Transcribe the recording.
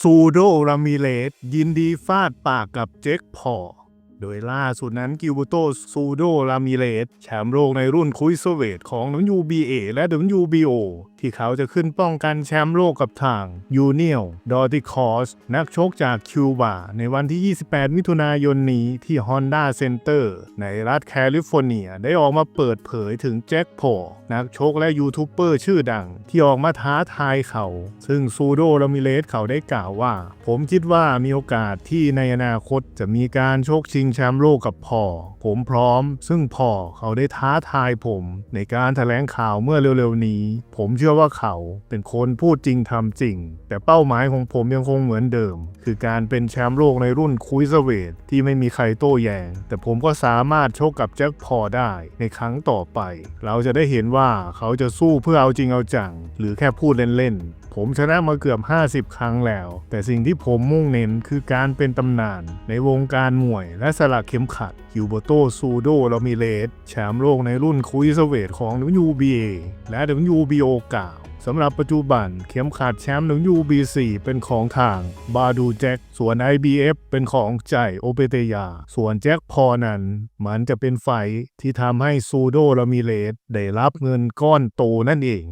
ซูโดรามิเลสยินดีฟาดปากกับเจคพอโดยล่าสุดนั้นกิวโตซูโดรามิเลสแชมป์โลกในรุ่นคุยสเวตของ WBA และ WBO ที่เขาจะขึ้นป้องกันแชมป์โลกกับทางยูเนียลดอติคอสนักชกจากคิวบาในวันที่ 28 มิถุนายนนี้ที่ Honda Center ในรัฐแคลิฟอร์เนียได้ออกมาเปิดเผยถึงแจ็คพอนักชกและยูทูบเบอร์ชื่อดัง ที่ออกมาท้าทายเขา ซึ่งซูโดรามิเลสเขาได้กล่าวว่า ผมคิดว่ามีโอกาสที่ในอนาคตจะมีการชกชิงแชมป์โลกกับพอผมพร้อม ซึ่งพอเขาได้ท้าทายผม ในการแถลงข่าวเมื่อเร็วๆนี้ ผมเชื่อื่อว่าเขาเป็นคนพูดจริงทำจริง แต่เป้าหมายของผมยังคงเหมือนเดิม คือการเป็นแชมป์โลกในรุ่นคุยสเวตที่ไม่มีใครโต้แย้งแต่ผมก็สามารถชกกับแจ็คพอได้ในครั้งต่อไป เราจะได้เห็นว่าเขาจะสู้เพื่อเอาจริงเอาจัง หรือแค่พูดเล่นๆ ผมชนะมาเกือบ 50 ครั้งแล้ว แต่สิ่งที่ผมมุ่งเน้นคือการเป็นตำนาน ในวงการมวยและสลักเข็มขัดฮิวโบโตซูโดลามิเลสแชมป์โลกในรุ่นคุยสเวทของ WBA และ WBO กล่าวสำหรับปัจจุบันเข็มขัดแชมป์ WBC เป็นของทางบาดูแจ็คส่วน IBF เป็นของใจโอเปเตยา ส่วนแจ็คพอนั้น มันจะเป็นไฟที่ทำให้ซูโดลามิเลสได้รับเงินก้อนโตนั่นเอง